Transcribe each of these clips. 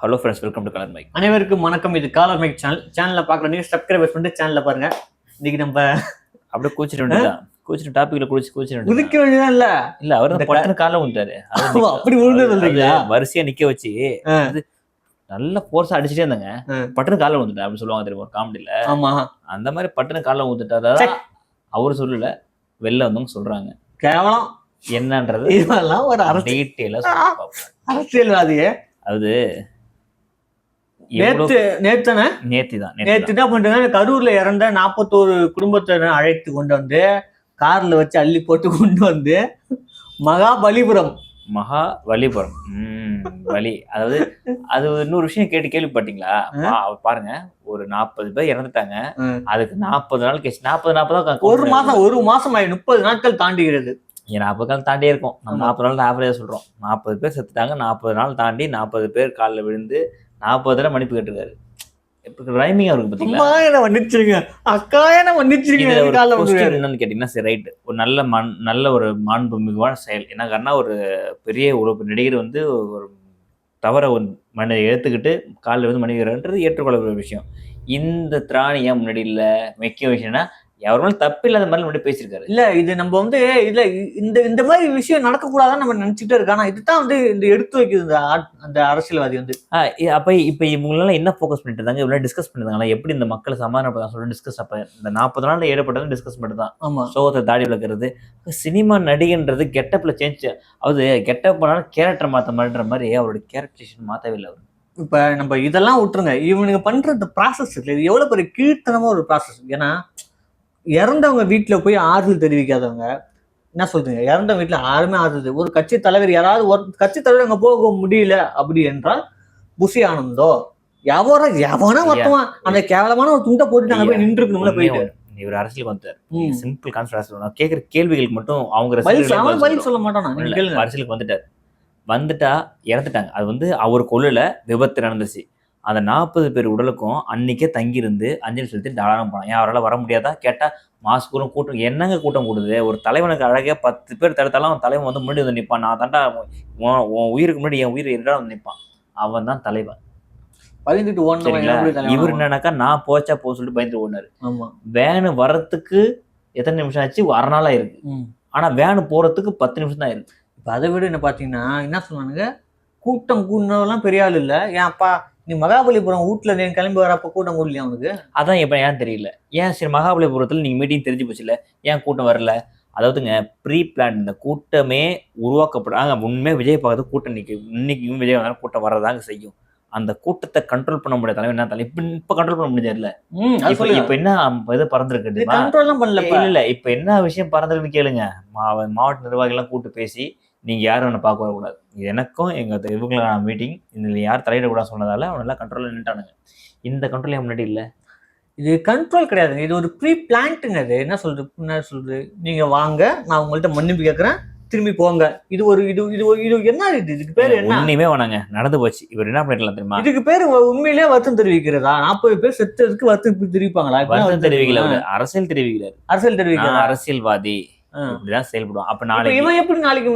Hello friends welcome to colour mic அனைவருக்கும் வணக்கம். இது காலர் மைக் சேனல் சேனல்ல பாக்குற நீங்க சப்ஸ்கிரைபர் பண்ணிட்டு சேனல்ல பாருங்க. இன்னைக்கு நம்ம அப்படியே கூச்சிட்டு வந்துட்டான் கூச்சிட்டு டாபிக்ல குடிச்சு கூச்சிட்டு உதிக்க வேண்டியதான் இல்ல? இல்ல அவர் பட்டுன்னு கால விட்டாரு அப்படி விழுந்து சொல்றீங்களா? வரிசையா நிக்க வச்சு நல்ல போர்ஸா அடிச்சுட்டே இருந்தாங்க. ஆ. பட்டுன்னு கால வந்துட்டேன் அப்படின்னு சொல்லுவாங்க தெரியுமா ஒரு காமெடியில ஆமா. அந்த மாதிரி பட்டுன்னு கால ஊத்துட்டாரா சே. அவரு சொல்லல வெளில வந்தவங்க சொல்றாங்க. கேவலம். என்னன்றது இதெல்லாம் ஒரு அரசியல்வாதியே. அது நேத்து நேத்தானே நேத்தி தான் நேத்து என்ன பண்றாங்க கரூர்ல இறந்த நாற்பத்தோரு குடும்பத்தினர் அழைத்து கொண்டு வந்து கார்ல வச்சு அள்ளி போட்டு கொண்டு வந்து மகாபலிபுரம் மகா வலிபுரம். உம் வலி. அதாவது அது இன்னொரு விஷயம் கேட்டு கேள்விப்பட்டீங்களா? பாருங்க. ஒரு நாற்பது பேர் இறந்துட்டாங்க. அதுக்கு நாற்பது நாள் கழிச்சு நாற்பது நாற்பது ஒரு மாசம் ஒரு மாசம் முப்பது நாட்கள் தாண்டுகிறது நாற்பது நாள் தாண்டியே இருக்கும். நம்ம. நாற்பது நாள் ஆவரேஜ் சொல்றோம். நாற்பது பேர் செத்துட்டாங்க. நாற்பது நாள் தாண்டி நாற்பது பேர் காலில் விழுந்து நாற்பது தடவை மன்னிப்பு கேட்டிருக்காரு. இப்போ ரைமிங் அம்மா பார்த்தீங்களா என்ன மன்னிச்சிருங்க. அக்கா என்ன மன்னிச்சிருங்க. என்னன்னு கேட்டீங்கன்னா சரி ரைட் ஒரு நல்ல மண் நல்ல ஒரு மாண்பு மிகுவான செயல். என்ன காரணம் ஒரு பெரிய ஒரு நடிகர் வந்து ஒரு தவற மனித எடுத்துக்கிட்டு காலில் வந்து மன்னிக்கிறான்றது ஏற்றுக்கொள்ளக்கூடிய விஷயம். இந்த திராணி ஏன் முன்னாடி இல்ல? முக்கிய விஷயம்னா எவருமே தப்பு இல்லாத மாதிரி முன்னாடி பேசியிருக்காரு. இல்ல இது நம்ம வந்து இல்ல இந்த இந்த மாதிரி விஷயம் நடக்கக்கூடாதுன்னு நம்ம நினைச்சிட்டே இருக்கோம். ஆனா இதுதான் வந்து இந்த எடுத்து வைக்குது இந்த அந்த அரசியல்வாதி வந்து. அப்ப இப்ப இவங்களால என்ன ஃபோக்கஸ் பண்ணிட்டு இருந்தாங்க? இவ்வளவு டிஸ்கஸ் பண்ணிருந்தாங்களா? எப்படி இந்த மக்களை சமாதானப்படுத்த சொல்லி டிஸ்கஸ் அப்ப இந்த நாற்பது நாள்ல ஏற்பட்டது டிஸ்கஸ் மட்டும் தான் ஆமா. சோகத்தை தாடி விளக்குறது சினிமா நடிகன்றது கெட்டப்ல சேஞ்ச் அதாவது கெட்டப் பண்ணாலும் கேரக்டர் மாத்த மாதிரின்ற மாதிரி அவரோட கேரக்டரைசேஷன் மாத்தவே இல்லை அவர்? இப்ப நம்ம இதெல்லாம் விட்டுருங்க. இவனுங்க பண்ற இந்த ப்ராசஸ் இருக்கு இது எவ்வளவு பெரிய கீழ்த்தனமா ஒரு ப்ராசஸ் ஏன்னா இறந்தவங்க வீட்டுல போய் ஆறுதல் தெரிவிக்காதவங்க என்ன சொல்றீங்க? இறந்த வீட்டுல யாருமே ஆறுதல் ஒரு கட்சி தலைவர் யாராவது ஒரு கட்சி தலைவர் அங்க போக முடியல அப்படி என்றால் புசி ஆனந்தோ எவரோ எவனா ஒருத்தவன் அந்த கேவலமான ஒரு துண்டை போட்டு அங்க போய் நின்று இருக்கணும்ல போயிட்டு இவர் அரசியல் வந்தார். சிம்பிள் கான்செப்ட் நான் கேட்குற கேள்விகளுக்கு மட்டும் அவங்க பதில் சொல்ல- கேளுங்க. அரசியலுக்கு வந்துட்டார். வந்துட்டா இறந்துட்டாங்க. அது வந்து அவர் கொள்ளல விபத்து நடந்துச்சு. அந்த நாற்பது பேர் உடலுக்கும் அன்னைக்கே தங்கியிருந்து அஞ்சலி செலுத்தி தாராளம் போனான் ஏன் அவரால் வர முடியாதா? கேட்டா மாஸ்கூரும் கூட்டம் என்னங்க கூட்டம் கூடுது? ஒரு தலைவனுக்கு அழகே பத்து பேர் தடுத்தாலும் அவன் தலைவன் வந்து முன்னாடி வந்து நிற்பான் நான் தாண்டா உன் உயிருக்கு முன்னாடி என் உயிர் எதிராக வந்து நிற்பான் அவன் தான் தலைவன். எப்படி தலைவன் இவர்? என்னன்னாக்கா நான் போச்சா போ சொல்லிட்டு பயந்து ஓடினாரு. ஆமா. வேனு வரத்துக்கு எத்தனை நிமிஷம் ஆச்சு? அரை நாளா இருக்கு ம். ஆனா வேனு போறதுக்கு பத்து நிமிஷம் தான் இருக்கு இப்ப அதை விட என்ன பாத்தீங்கன்னா என்ன சொன்னானுங்க? கூட்டம் கூடினவெல்லாம் பெரிய ஆள் இல்ல. ஏன் அப்பா நீ மகாபலிபுரம் வீட்டுல நீ கிளம்பி வரப்ப கூட்டம் கூடலையா அவனுக்கு அதான் இப்ப ஏன் தெரியல. ஏன் சரி மகாபலிபுரத்துல நீங்க மீட்டிங் தெரிஞ்சு போச்சுல? ஏன் கூட்டம் வரல? அதாவதுங்க ப்ரீ பிளான் இந்த கூட்டமே உருவாக்கப்படுறாங்க உண்மையே விஜய் பார்க்கறது கூட்டம் நிற்க இன்னைக்கும் விஜய் வந்தாலும் கூட்டம் வரதாங்க செய்யும். அந்த கூட்டத்தை கண்ட்ரோல் பண்ண முடியாத தலைவர் என்ன தலைவர் இப்ப இப்ப கண்ட்ரோல் பண்ண முடியாதுல்ல இப்ப என்ன இது பறந்துருக்கு எல்லாம் பண்ணல இல்ல இப்ப என்ன விஷயம் பறந்துருக்குன்னு கேளுங்க. மா- மாவட்ட நிர்வாகிகள் எல்லாம் கூட்டு பேசி நீங்க யாரும் என்ன பார்க்க வரக்கூடாது. இது எனக்கும் எங்க இவங்களுக்கான மீட்டிங் இதுல யார் தலையிடக்கூடாது சொன்னதால அவன் எல்லாம் கண்ட்ரோல் நின்ட்டானுங்க இந்த கண்ட்ரோல் முன்னாடி இல்ல? இது கண்ட்ரோல் கிடையாதுங்க இது ஒரு ப்ரீ பிளான்ட்டுங்க இது என்ன சொல்றது? என்ன சொல்றது? நீங்க வாங்க நான் உங்கள்ட்ட மன்னிப்பு கேட்கறேன். திரும்பி போங்க. இது ஒரு இது இது இது என்ன இது? இதுக்கு பேர் என்ன? ஒண்ணுமே வேணாங்க. நடந்து போச்சு. இவர் என்ன பண்ணிடலாம் தெரியுமா? இதுக்கு பேர் உண்மையிலேயே வருத்தம் தெரிவிக்கிறதா? நாற்பது பேர் செத்ததுக்கு வருத்தம் தெரிவிப்பாங்களா? வருத்தம் தெரிவிக்கல. அரசியல் தெரிவிக்கிறார் அரசியல் நான் தெரிவிக்கிறதா அரசியல்வாதி. இப்படிதான் செயல்படுவான். அப்ப நாளைக்கு இவன் எப்படி நாளைக்கு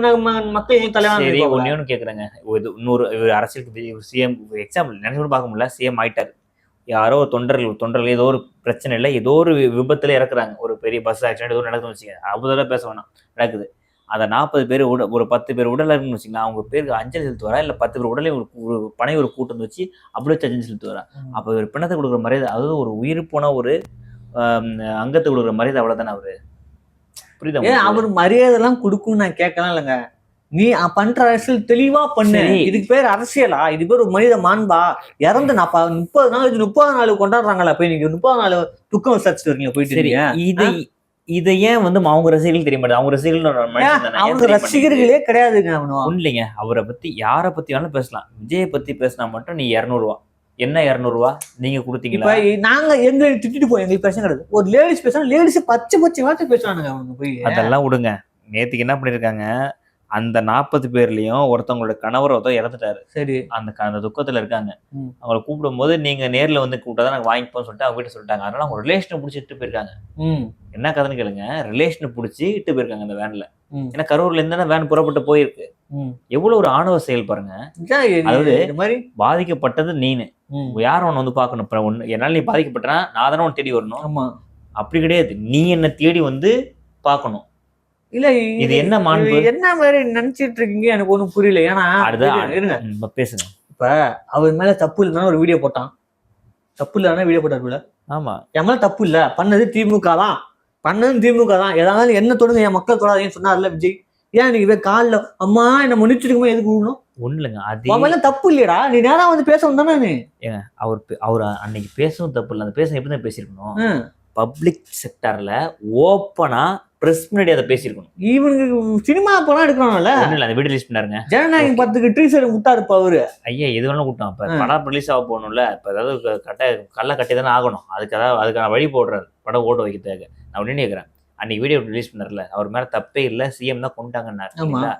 மக்கள் தலைவன் சரி ஒன்னே ஒன்று கேட்குறேங்க இது இன்னொரு இவர் அரசியலுக்கு சிஎம் எக்ஸாம்பிள் நினைச்சு பார்க்க முடியல. சிஎம் ஆயிட்டாரு. யாரோ ஒரு தொண்டர்கள் தொண்டர்கள் ஏதோ ஒரு பிரச்சனை இல்லை ஏதோ ஒரு விபத்துல இறக்குறாங்க. ஒரு பெரிய பஸ் ஆக்சிடென்ட் ஏதோ நடக்குதுன்னு வச்சுக்கோங்க. அவ்வளோ பேச வேணாம் நடக்குது. அந்த நாற்பது பேர் உட ஒரு பத்து பேர் உடல் இருக்குன்னு வச்சுக்கலாம் அவங்க பேருக்கு அஞ்சலி செலுத்துவாரா? இல்லை பத்து பேர் உடலை ஒரு ஒரு பனை ஒரு கூட்டம் வச்சு அப்படி வச்சு அஞ்சலி செலுத்துவாரா? அப்போ ஒரு பிணத்தை கொடுக்குற மரியாதை அதாவது ஒரு உயிர் போன ஒரு அங்கத்தை கொடுக்குற மரியாதை அவ்வளோதானே அவரு? புரியுதா ஏன்? அவர் மரியாதை எல்லாம் கொடுக்கும்னு நான் கேட்கலாம் இல்லைங்க. நீ பண்ற அரசியல் தெளிவா பண்ணு. இதுக்கு பேர் அரசியலா? இது பேர் ஒரு மனித மாண்பா? இறந்து நான் முப்பது நாள் முப்பது நாள் கொண்டாடுறாங்களா போய் நீங்க முப்பது நாள் துக்கம் விசாரிச்சுட்டு வரீங்க போயிட்டு இருக்கீங்க. இதை இதை ஏன் வந்து அவங்க ரசிகர்கள் தெரிய மாட்டேது அவங்க ரசிகர்கள் அவங்க? ரசிகர்களே கிடையாதுங்க இல்லைங்க அவரை பத்தி யாரை பத்தி வேணாலும் பேசலாம். விஜயை பத்தி பேசினா மட்டும் நீ இரநூறுவா. என்ன இரநூறுவா? நீங்க கொடுத்தீங்களா? நாங்க எங்களை திட்டிட்டு போய் எங்களுக்கு பிரச்சனை கிடையாது. ஒரு லேடிஸ் பேசுனா லேடிஸ் பச்சை பச்சை வார்த்தை பேசுறானுங்க அவனுங்க போய். அதெல்லாம் விடுங்க. நேத்துக்கு என்ன பண்ணிருக்காங்க? அந்த நாற்பது பேர்லயும் ஒருத்தவங்களோட கணவர் ஒருத்தர் இறந்துட்டாரு. சரி. அந்த அந்த துக்கத்துல இருக்காங்க. அவங்கள கூப்பிடும் போது நீங்க நேர்ல வந்து கூப்பிட்டா நாங்க வாங்கிப்போம்னு சொல்லிட்டு அவங்க வீட்டு சொல்லிட்டாங்க. அதனால அவங்க ரிலேஷனை பிடிச்சி இட்டு போயிருக்காங்க. என்ன கதைன்னு கேளுங்க. ரிலேஷனை பிடிச்சி இட்டு போயிருக்காங்க அந்த வேன்ல. ஏன்னா கரூர்ல இருந்து வேன் புறப்பட்டு போயிருக்கு. எவ்வளவு ஒரு ஆணவ செயல் பாருங்க. அதாவது- இந்த மாதிரி பாதிக்கப்பட்டது நீனு. யாரும் உன்னை வந்து பார்க்கணும்? இப்போ ஒன்று என்னால் நீ பாதிக்கப்பட்டா நான் தானே உன்னை தேடி வரணும்? ஆமா. அப்படி கிடையாது. நீ என்னை தேடி வந்து பார்க்கணும். இல்ல இது என்ன மாண்பு? என்ன மாதிரி நினைச்சிட்டு இருக்கீங்க? எனக்கு ஒண்ணும் புரியல. ஏன்னா இருங்க, ம், இப்ப பேசுங்க. அவர் மேல தப்பு இல்லைன்னா ஒரு வீடியோ போட்டான். தப்பு இல்லைன்னா வீடியோ போட்டாருல ஆமா. என் மேல தப்பு இல்ல. பண்ணது திமுக தான். பண்ணது திமுக தான். ஏதாவது என்ன தொடுங்க என் மக்கள் தொடாதீங்கன்னு சொன்னார்ல விஜய். ஏன் நீ இவன் காலில் அம்மா என்ன மன்னிச்சிருக்குமோ எதுக்கு விடணும் ஒண்ணு இல்லைங்க அதே தப்பு இல்லையடா. நீ நேரா வந்து பேச வந்தானே நீ அவர் அவர் அன்னைக்கு பேசவும் தப்பு இல்லை. அந்த பேச எப்படி தான் பேசியிருக்கணும். பப்ளிக் செக்டார்ல ஓப்பனா பிரஸ் முன்னாடி அதை பேசியிருக்கணும். இவனுக்கு சினிமா படம் எடுக்கிறான்ல ஒண்ணு இல்லை அந்த வீடியோ ரிலீஸ் பண்ணாருங்க. ஜனநாயகம் பத்துக்கு ட்ரீசர் விட்டாருப்பா அவரு. ஐயா எது வேணாலும் கூட்டம் இப்ப. படம் ரிலீஸ் ஆக போகணும்ல. இப்ப ஏதாவது கட்ட கல்ல கட்டி தானே ஆகணும். அதுக்கு அதாவது அதுக்கான வழி போடுறாரு. படம் ஓட்ட வைக்கிறதுக்கு நான் அப்படின்னு கேட்குறேன் அன்னைக்கு வீடியோ ரிலீஸ் பண்ணார்ல. அவர் மேல தப்பே இல்லை. சிஎம் தான் கொண்டாங்கன்னாரு?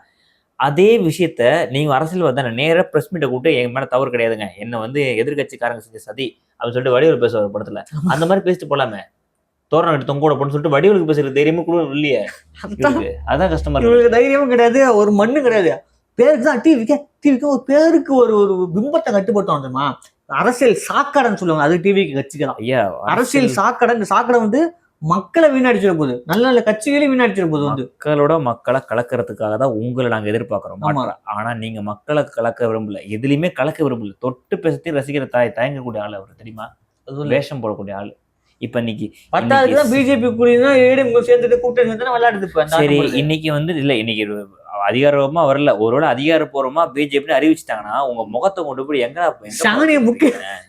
அதே விஷயத்த நீங்க அரசியல் வந்தானே நேரா பிரஸ் மீட்டை கூப்பிட்டு எங்க மேல தவறு கிடையாதுங்க. என்ன வந்து எதிர்கட்சிக்காரங்க செஞ்ச சதி. அப்படின்னு சொல்லிட்டு வடிவேல் பேசுவார் படத்துல. அந்த மாதிரி பேசிட்டு போலாமே. தோரணம் எடுத்து தொங்க போன்னு சொல்லிட்டு வடிவேலுக்கு பேசுறது தைரியமா கூட இல்லையே. அதான் கஷ்டமா இருக்கு. தைரியமும் கிடையாது ஒரு மண்ணு கிடையாது. பேருக்கு தான் டிவிக்கு டிவிக்கு ஒரு பேருக்கு ஒரு ஒரு பிம்பத்தை கட்டுப்பட்டோம் தெரியுமா? அரசியல் சாக்கடைன்னு சொல்லுவாங்க. அது டிவிக்கு கட்சிக்கலாம் ஐயா அரசியல் சாக்கடை இந்த சாக்கடை வந்து மக்களை வீணடிச்சிட போகுது. நல்ல நல்ல கட்சிகளையும் வீணடிச்சிட போகுது வந்து. மக்களோட மக்களை கலக்கறதுக்காக தான் உங்களை நாங்க எதிர்பார்க்கிறோம். ஆனா நீங்க மக்களை கலக்க விரும்பல. எதுலயுமே கலக்க விரும்பல. தொட்டு பேசத்தையும் ரசிக்கிற தாய் தயங்கக்கூடிய ஆள் அவர் தெரியுமா? வேஷம் போடக்கூடிய ஆள். இப்ப இன்னைக்கு பத்தாவது தான் பிஜேபி கூடினா ஏடிஎம் சேர்ந்துட்டு கூட்டணி சேர்ந்து விளையாடுது இப்ப சரி இன்னைக்கு வந்து இல்ல இன்னைக்கு அதிகாரமா வரல. ஒருவேளை அதிகாரப்பூர்வமா பிஜேபி அறிவிச்சிட்டாங்கன்னா உங்க முகத்தை கொண்டு போய் எங்க சாணியை முக்கி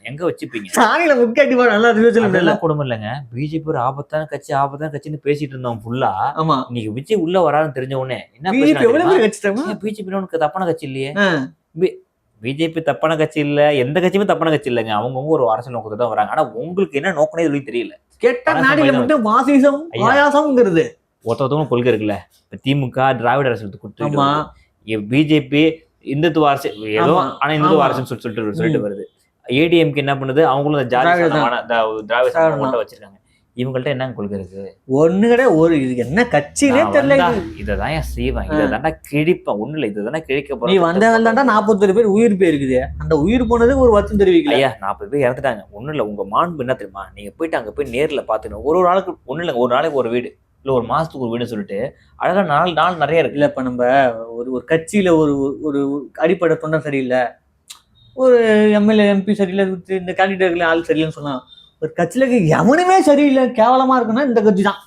எங்க வச்சுப்பீங்க சாணியில முக்காட்டி பாரு நல்லா அதெல்லாம் குடும்பம் இல்லைங்க. பிஜேபி ஒரு ஆபத்தான கட்சி ஆபத்தான கட்சின்னு பேசிட்டு இருந்தோம் ஃபுல்லா ஆமா. இன்னைக்கு விஜய் உள்ள வராதுன்னு தெரிஞ்ச உடனே என்ன பிஜேபி பிஜேபி உனக்கு தப்பான கட்சி இல்லையே. பிஜேபி தப்பான கட்சி இல்ல எந்த கட்சியுமே தப்பான கட்சி இல்லைங்க. அவங்கவுங்க ஒரு அரசியல் நோக்கத்தை தான் வராங்க. ஆனா உங்களுக்கு என்ன நோக்கனே இதுலயும் தெரியல. கெட்ட அரசு மைதானம். மட்டும் வாசிசம். ஆயாசம்ங்கிறது. ஒருத்தவங்க கொள்கை இருக்குல்ல. இப்ப திமுக திராவிட அரசு கொடுத்து பிஜேபி இந்துத்துவ அரசு ஏதோ. ஆனா இந்துத்துவ. அரசுன்னு சொல்லி சொல்லிட்டு சொல்லிட்டு வருது. ஏடிஎம்கே என்ன பண்ணுது? அவங்களும் இந்த ஜாதி திராவிட வச்சிருக்காங்க. இவங்கள்ட்ட என்ன கொள்கை இருக்கு ஒண்ணு கிடையாது ஒரு இது என்ன கட்சினே தெரியல இது. இதைதான் ஏன் செய்வேன். இதை தாண்டா கிழிப்பேன். ஒண்ணு இல்ல இதை தானே கிழிக்க நீ போறேன் வந்தவன் தாண்டா நாற்பத்தொரு பேர் உயிர் போயிருக்குது. அந்த உயிர் போனதுக்கு ஒரு வருத்தம் தெரிவிக்கல. ஐயா நாற்பது பேர் இறந்துட்டாங்க. ஒண்ணும் இல்ல உங்க மாண்பு என்ன தெரியுமா? நீங்க போயிட்டு அங்க போய் நேர்ல பாத்துக்கணும் ஒரு ஒரு நாளுக்கு ஒண்ணு இல்ல ஒரு நாளைக்கு ஒரு வீடு. இல்ல ஒரு மாசத்துக்கு ஒரு வீடு சொல்லிட்டு அழகா நாள் நாள் நிறைய இருக்கு. இல்ல இப்ப நம்ம ஒரு ஒரு கட்சியில ஒரு ஒரு அடிப்படை தொண்டை சரியில்லை. ஒரு எம்எல்ஏ எம்பி சரியில்லை இந்த கேண்டிடேட்ல ஆள் சரியில்லைன்னு சொன்னா ஒரு கட்சியில எவனுமே சரியில்லை கேவலமா இருக்குன்னா இந்த கட்சி தான்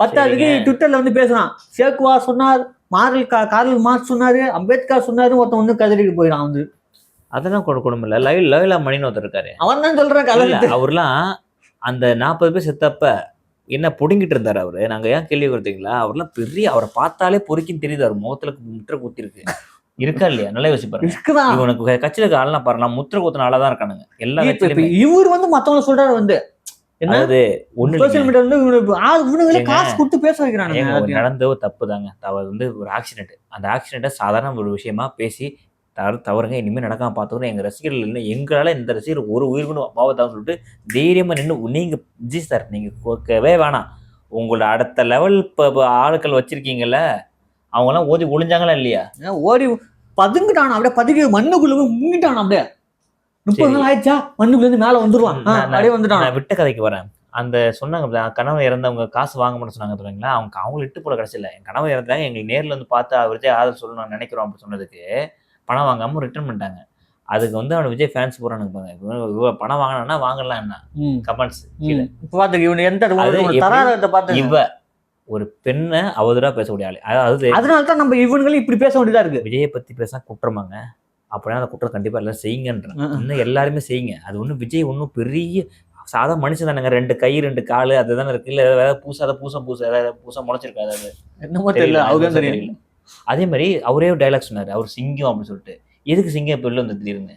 பத்தாவதுக்கு. ட்விட்டர்ல வந்து பேசுறான். சேக்குவா சொன்னார் மார்ல் கா கார்ல் மார்க் சொன்னாரு அம்பேத்கர் சொன்னாரு ஒருத்தன் வந்து கதறிட்டு போயிடான் வந்து. அதெல்லாம் கொடு குடும்பம் இல்ல. லைவ் லைவ்ல மணின்னு ஒருத்தர் இருக்காரு. அவன் தான் இல்ல, கலந்து அவர்லாம் அந்த நாற்பது பேர் செத்தப்ப என்ன புடுங்கிட்டு இருந்தாரு அவரு? நாங்க ஏன் கேள்வி கொடுத்தீங்களா? அவர்லாம் பெரிய அவரை பார்த்தாலே பொறுக்கின்னு தெரியுது. அவர் முகத்துல முற்ற குத்தி இருக்கு இல்லையா? நல்லா இருக்குதான். இவனுக்கு கட்சியில இருக்க ஆள்லாம் பாருங்க முத்திர குத்தின ஆளா தான் இருக்கானுங்க. எல்லா இவர் வந்து மத்தவங்க சொல்றாரு வந்து. என்ன? அதாவது ஒண்ணு சோசியல். மீடியா வந்து காசு கொடுத்து பேச எல்லாத்தையும். நடந்த ஒரு தப்பு தாங்க தவறு வந்து ஒரு ஆக்சிடென்ட் அந்த ஆக்சிடென்ட்டை சாதாரண ஒரு விஷயமா பேசி தவறு தவறுங்க இனிமேல் நடக்காம பார்த்தோன்னு எங்க ரசிகர்கள் இல்லை எங்களால இந்த ரசிகர் ஒரு உயிர் கூட பாவத்தான்னு சொல்லிட்டு தைரியமா நின்று நீங்க ஜி சார் நீங்க கேட்கவே வேணாம். உங்களோட அடுத்த லெவல் இப்போ ஆட்கள் வச்சிருக்கீங்கல்ல அவங்கெல்லாம் ஓதி ஒளிஞ்சாங்களா இல்லையா? ஓடி பதுங்கிட்டான் அப்படியே பதுங்கி மண்ணுக்குள்ள முங்கிட்டான் அப்படியே. முப்பது. நாள் ஆயிடுச்சா? மண்ணுக்குள்ள இருந்து மேல வந்துருவான். அப்படியே வந்துட்டான். விட்ட கதைக்கு வரேன். அந்த சொன்னாங்க கணவன் இறந்தவங்க காசு வாங்க மாட்டேன்னு சொன்னாங்க தெரியுங்களா அவங்க அவங்க இட்டு போல கடைசியில் என் கணவன் இறந்தாங்க எங்களுக்கு நேர்ல வந்து பார்த்து அவர் விஜய் ஆதரவு சொல்லணும்னு நினைக்கிறோம் அப்படின்னு சொன்னதுக்கு பணம் வாங்காம ரிட்டர்ன் பண்ணிட்டாங்க. அதுக்கு வந்து அவன் விஜய் ஃபேன்ஸ் போறானுங்க பாருங்க. பணம் வாங்கினா வாங்கலாம் என்ன? கமெண்ட்ஸ். இப்ப பாத்துக்க இவன் எந்த தராரத்தை பார்த்து இவ ஒரு பெண்ணை அவதூறா பேசக்கூடிய ஆளு. அதாவது அதனால தான் நம்ம இவனுங்களும் இப்படி பேச வேண்டியதா இருக்கு. விஜயை பத்தி பேசினா குற்றமாங்க. அப்படின்னா அந்த குற்றம் கண்டிப்பா எல்லாரும் செய்யுங்கன்றேன் ம், ம். இன்னும் எல்லாருமே செய்யுங்க. அது ஒன்றும் விஜய் ஒன்றும் பெரிய சாதா மனுஷன் தானேங்க. ரெண்டு கை ரெண்டு காலு அதுதானே இருக்கு. இல்ல வேற பூசாத பூசம் பூச ஏதாவது பூசம் முளைச்சிருக்காது அது என்னமோ தெரியல. தெரியும் தெரியல. அதே மாதிரி அவரே ஒரு டைலாக் சொன்னாரு. அவர் சிங்கம் அப்படின்னு சொல்லிட்டு. எதுக்கு சிங்கம் இப்ப வெளில வந்து திடீர்னு?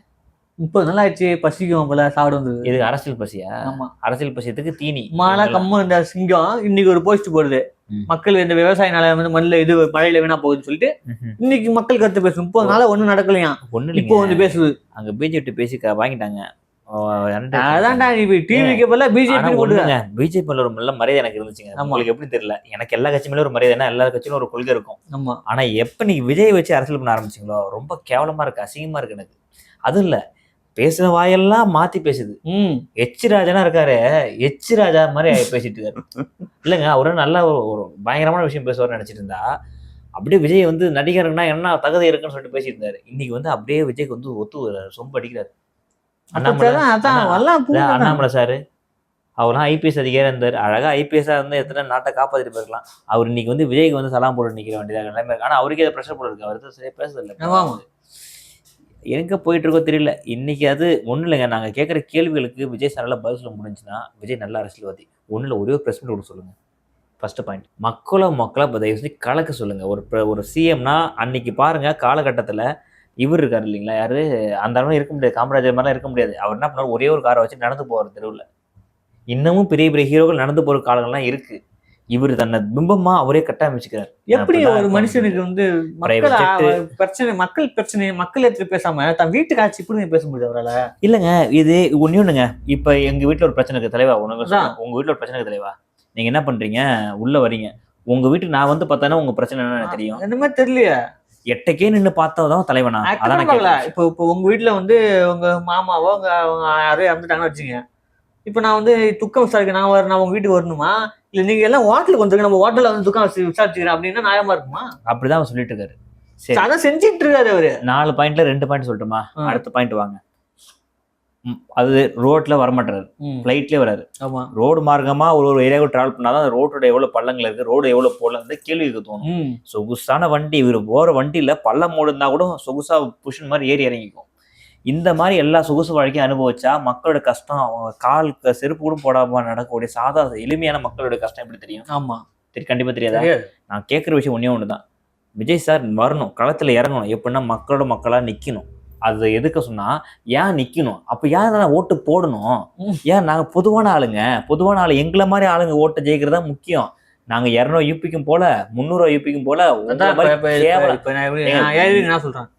முப்பது நாள் ஆயிடுச்சு. பசிக்கும் போல சாப்பிட வந்தது. எதுக்கு? அரசியல் பசியா? ஆமா. அரசியல் பசியத்துக்கு தீனி. மாலா கம்மு இந்த சிங்கம். இன்னைக்கு ஒரு போஸ்ட் போடுது. மக்கள் இந்த விவசாய நிலம் வந்து மண்ணில் இது மழையில வீணா போகுதுன்னு சொல்லிட்டு. இன்னைக்கு மக்கள் கருத்து பேசும். முப்பது நாள் ஒண்ணும் நடக்கலையா? ஒண்ணு இப்போ வந்து பேசுது. அங்க பிஜேபி பேசி வாங்கிட்டாங்க. அதான்டா நீ டிவிக்கு பதிலா பிஜேபி போட்டு பிஜேபி ஒரு நல்ல மரியாதை எனக்கு இருந்துச்சுங்க. உங்களுக்கு எப்படி தெரியல? எனக்கு எல்லா கட்சி மேல ஒரு மரியாதை எல்லா கட்சியிலும் ஒரு கொள்கை இருக்கும். ஆமா. ஆனா எப்ப நீங்க விஜய் வச்சு அரசியல் பண்ண ஆரம்பிச்சீங்களோ ரொம்ப கேவலமா இருக்கு அசிங்கமா இருக்கு எனக்கு. அதுவும் இல்ல. பேசுன வாயெல்லாம் மாத்தி பேசுது. எச் ராஜனா இருக்காரு எச் ராஜா மாதிரி பேசிட்டு இருக்காரு. இல்லைங்க அவரு நல்ல ஒரு ஒரு பயங்கரமான விஷயம் பேசுவார்னு நினைச்சிட்டு இருந்தா அப்படியே விஜய் வந்து நடிகர்னா என்ன தகுதி இருக்குன்னு சொல்லிட்டு பேசிட்டு இருந்தாரு. இன்னைக்கு வந்து அப்படியே விஜய்க்கு வந்து ஒத்து வர்றாரு, சொம்பு அடிக்கிறாரு. அண்ணாமலை அண்ணாமலை சாரு அவர்லாம் ஐபிஎஸ் அதிகாரி இருந்தார். அழகா ஐபிஎஸ்ஸா இருந்து எத்தனை நாட்டை காப்பாத்திட்டு போயிருக்கலாம் அவர் இன்னைக்கு வந்து விஜய்க்கு வந்து சலாம் போட்டு நிக்கிற வேண்டியதாக நிலைமை ஆனா அவருக்கே அதை ப்ரெஷர் போல இருக்கு. அவர் பேசுறது இல்லை எங்கே போயிட்டு இருக்கோ தெரியல. இன்னைக்கு அது ஒன்றும் இல்லைங்க. நாங்கள் கேட்குற கேள்விகளுக்கு விஜய் சாரால் பதில் சொல்ல முடிஞ்சுன்னா விஜய் நல்ல அரசியல்வாதி. ஒண்ணுல ஒரே ஒரு பிரஸ் மீட் சொல்லுங்கள் சொல்லுங்க. ஃபர்ஸ்ட் பாயிண்ட் மக்களோ மக்களா இப்போ தயவு செஞ்சு கலக்க சொல்லுங்கள் ஒரு ஒரு சிஎம்னா அன்னைக்கு பாருங்கள் காலகட்டத்தில் இவர் இருக்கார் இல்லைங்களா? யாரு? அந்த அளவு இருக்க முடியாது. காமராஜர் மாதிரிலாம் இருக்க முடியாது. அவர் என்ன பண்ணார் ஒரே ஒரு காரை வச்சு நடந்து போவார் தெருவில். இன்னமும் பெரிய பெரிய ஹீரோக்கள் நடந்து போகிற காலங்கள்லாம் இருக்குது இவர் தன்னை பிம்பமா அவரே கட்டமைச்சுக்கிறார். எப்படி ஒரு. மனுஷனுக்கு வந்து. பிரச்சனை மக்கள் பிரச்சனை மக்கள் எடுத்து பேசாம தன் வீட்டுக்கு ஆச்சு இப்படி பேச முடியாது அவரால. இல்லைங்க இது ஒண்ணு ஒண்ணுங்க. இப்ப எங்க வீட்ல ஒரு பிரச்சனை இருக்கு. தலைவா உனக்கு. உங்க வீட்ல ஒரு பிரச்சனை இருக்கு தலைவா. நீங்க என்ன பண்றீங்க? உள்ள வரீங்க. உங்க வீட்டுக்கு நான் வந்து பார்த்தேன்னா உங்க பிரச்சனை என்னன்னு தெரியும். மாதிரி தெரியலையே. எட்டக்கே நின்னு பார்த்ததான் தலைவனா? அதான். இப்போ இப்போ உங்க வீட்ல வந்து உங்க மாமாவோ உங்க அவங்க யாரோ இறந்துட்டாங்கன்னு வச்சுங்க இப்போ நான் வந்து துக்கம் விசாரிக்க நான் வர நான் உங்க வீட்டுக்கு வரணுமா? இல்ல நீங்க எல்லாம் ஹோட்டலுக்கு வந்துருங்க நம்ம ஹோட்டல்ல வந்து துக்கம் விசா- விசாரிச்சுக்கிறேன். அப்படின்னா நியாயமா இருக்குமா? அப்படிதான் அவர் சொல்லிட்டு இருக்காரு. சரி. அதான் செஞ்சிட்டு இருக்காரு அவரு. நாலு பாயிண்ட்ல ரெண்டு பாயிண்ட் சொல்லட்டுமா. அடுத்த பாயிண்ட் வாங்க. அது ரோட்ல வரமாட்டாரு. ம், ஃபிளைட்லயே வராரு. ஆமா. ரோடு மார்க்கமா ஒரு ஒரு ஏரியாவுக்கு டிராவல் பண்ணாதான் அந்த ரோட்டோட எவ்வளவு பள்ளங்கள் இருக்கு ரோடு எவ்வளவு போடலாம் கேள்வி கேட்க தோணும். சொகுசான வண்டி இவர் போற வண்டியில பள்ளம் ஓடுனா கூட சொகுசா புஷன் மாதிரி ஏறி இறங்கிக்கும். இந்த மாதிரி எல்லா சொகுசு வாழ்க்கையும் அனுபவிச்சா மக்களோட கஷ்டம் அவங்க கால் க- செருப்பு கூட போடாம நடக்கக்கூடிய சாதாரண எளிமையான மக்களோட கஷ்டம் எப்படி தெரியும்? ஆமா. தெரி கண்டிப்பா தெரியாதா. நான் கேட்குற விஷயம் ஒன்றே ஒன்று தான் விஜய் சார் வரணும் களத்துல இறங்கணும். எப்படின்னா மக்களோட மக்களா நிக்கணும். அது எதுக்க சொன்னா ஏன் நிக்கணும்? அப்ப ஏன் நான் ஓட்டு போடணும். ஏன் நாங்க பொதுவான ஆளுங்க? பொதுவான ஆளு எங்களை மாதிரி ஆளுங்க ஓட்டு ஜெயிக்கிறதா முக்கியம். நாங்க இரநூறு யூபிக்கும் போல முந்நூறு யூபிக்கும் போல என்ன சொல்றேன்.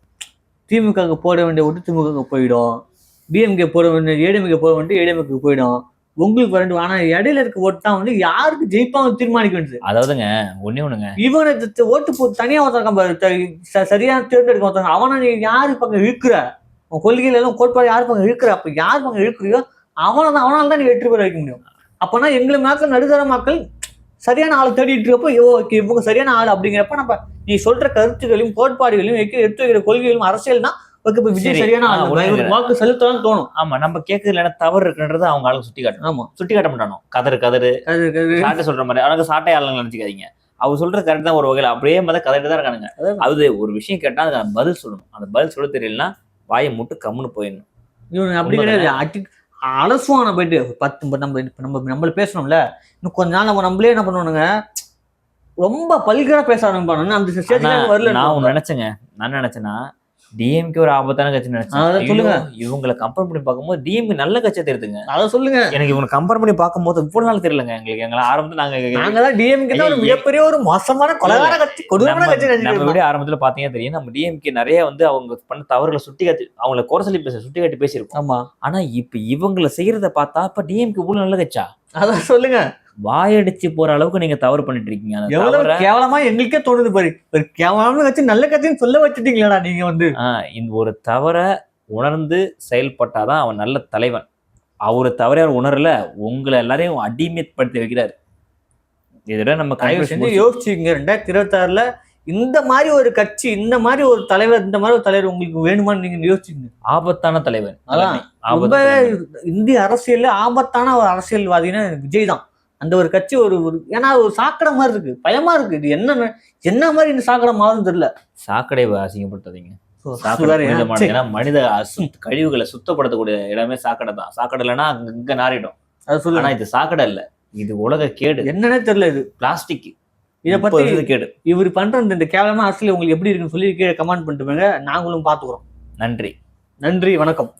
திமுகவுக்கு போட வேண்டிய ஓட்டு திமுக போயிடும். டிஎம்கே போட வேண்டிய ஏடிஎம்கே போட வேண்டிய ஏடிஎம்கே போயிடும். உங்களுக்கு ரெண்டு ஆனா இடையில இருக்க ஓட்டு தான் வந்து யாருக்கு ஜெயிப்பாங்க தீர்மானிக்க வேண்டியது? அதாவதுங்க ஒண்ணே ஒண்ணுங்க. இவனை ஓட்டு போ தனியா ஒருத்தன் பாரு த- ச- சரியா தேர்ந்தெடுக்க ஒருத்தங்க அவனை நீ யாரு பக்கம் இழுக்கிற? உன் கொள்கையில எல்லாம் கோட்பாடு யாரு பக்கம் இழுக்கிற? அப்ப யார் பக்கம் இழுக்கிறியோ அவனை தான் அவனால தான் நீ வெற்றி பெற வைக்க முடியும். அப்பனா எங்களை மக்கள் நடுத்தர மக்கள் சரியான ஆளை தேடிட்டு இருக்கப்போ okay, இவங்க சரியான ஆள் அப்படிங்கிறப்ப நம்ம நீ சொல்ற கருத்துகளையும் கோட்பாடுகளையும் எடுத்து வைக்கிற கொள்கைகளும் அரசியல் தான் ஓகே இப்ப விஜய் சரி. சரியான ஆள் வாக்கு செலுத்தலாம் தோணும். ஆமா நம்ம கேட்கறதுல என்ன தவறு இருக்குன்றத அவங்க ஆளுங்க சுட்டி காட்டணும் ஆமா. சுட்டி காட்ட மாட்டானோ? கதறு கதறு. சாட்டை சொல்ற மாதிரி. அவனுக்கு சாட்டை ஆளுங்க நினைச்சுக்காதீங்க. அவர் சொல்ற கரெக்ட் தான் ஒரு வகையில. அப்படியே மத கதறிட்டு தான் இருக்கானுங்க. அது ஒரு விஷயம் கேட்டா அதுக்கு பதில் சொல்லணும். அந்த பதில் சொல்ல தெரியலன்னா வாயை முட்டு கம்முன்னு போயிடணும். இவனு அப்படி? கிடையாது. அலசுவான போயிட்டு பத்து நம்ம நம்ம நம்மள பேசணும்ல. இன்னும் கொஞ்ச நாள் நம்ம நம்மளே என்ன பண்ணுவானுங்க? ரொம்ப பல்கரா பேச ஆரம்பிப்பானு அந்த ஸ்டேஜ்ல வரல நான் நினைச்சேங்க. நான் நினைச்சேன்னா டிஎம்கே ஒரு ஆபத்தான கட்சி நினைச்சேன். சொல்லுங்க. இவங்களை கம்பேர் பண்ணி பார்க்கும்போது டிஎம்கே நல்ல கட்சியா தெரியுதுங்க அத சொல்லுங்க. எனக்கு இவங்களை கம்பேர் பண்ணி பார்க்கும்போது இவ்வளவு நாள் தெரியலங்க. எங்களுக்கு எங்களை ஆரம்பத்துல நாங்க நாங்க தான் டிஎம்கே தான் மிகப்பெரிய ஒரு மோசமான கொலகார கட்சி கொடூரமான கட்சி நம்ம ஆரம்பத்துல பாத்தீங்கன்னா தெரியும். நம்ம டிஎம்கே நிறைய வந்து அவங்க பண்ண தவறுகளை சுட்டி காட்டி அவங்கள குறை சொல்லி பேச சுட்டி காட்டி பேசியிருக்கோம். ஆமா. ஆனா இப்ப இவங்களை செய்யறத பார்த்தா இப்ப டிஎம்கே இவ்வளவு நல்ல கட்சா அதான் சொல்லுங்க. வாயடிச்சு போற அளவுக்கு நீங்க தவறு பண்ணிட்டு இருக்கீங்க. எவ்வளவு கேவலமா எங்களுக்கே தோணுது பாரு. ஒரு கேவலமான கட்சி நல்ல கட்சின்னு சொல்ல வச்சுட்டீங்களா நீங்க வந்து. இந்த ஒரு தவறை உணர்ந்து செயல்பட்டாதான் அவன் நல்ல தலைவன். அவரு தவறை அவர் உணரல. உங்களை எல்லாரையும் அடிமைப்படுத்தி வைக்கிறாரு. இதோட நம்ம தயவு செஞ்சு யோசிச்சுங்க ரெண்டாயிரத்தி இருபத்தாறுல இந்த மாதிரி ஒரு கட்சி இந்த மாதிரி ஒரு தலைவர் இந்த மாதிரி ஒரு தலைவர் உங்களுக்கு வேணுமான்னு நீங்க யோசிச்சுங்க ஆபத்தான தலைவன். அதான். இந்திய அரசியல்ல ஆபத்தான ஒரு அரசியல்வாதினா விஜய் தான் அந்த ஒரு கட்சி ஒரு ஒரு ஏன்னா ஒரு சாக்கடை மாதிரி இருக்கு. பயமா இருக்கு. இது என்ன என்ன மாதிரி இந்த சாக்கடை மாறும் தெரியல. சாக்கடை அசிங்கப்படுத்தாதீங்க. ஏன்னா மனித கழிவுகளை சுத்தப்படுத்தக்கூடிய இடமே சாக்கடை தான். சாக்கடை இல்லைன்னா அங்க இங்க நாறிடும். அதை சொல்லுங்க. இது சாக்கடை இல்ல. இது உலக கேடு. என்னன்னே தெரியல இது. பிளாஸ்டிக் இதை பத்தி கேடு. இவர் பண்ற இந்த- கேவலமா அரசியல் உங்களுக்கு எப்படி இருக்குன்னு சொல்லி கீழே கமெண்ட் பண்ணிட்டு நாங்களும் பாத்துக்கிறோம் நன்றி. நன்றி. வணக்கம்.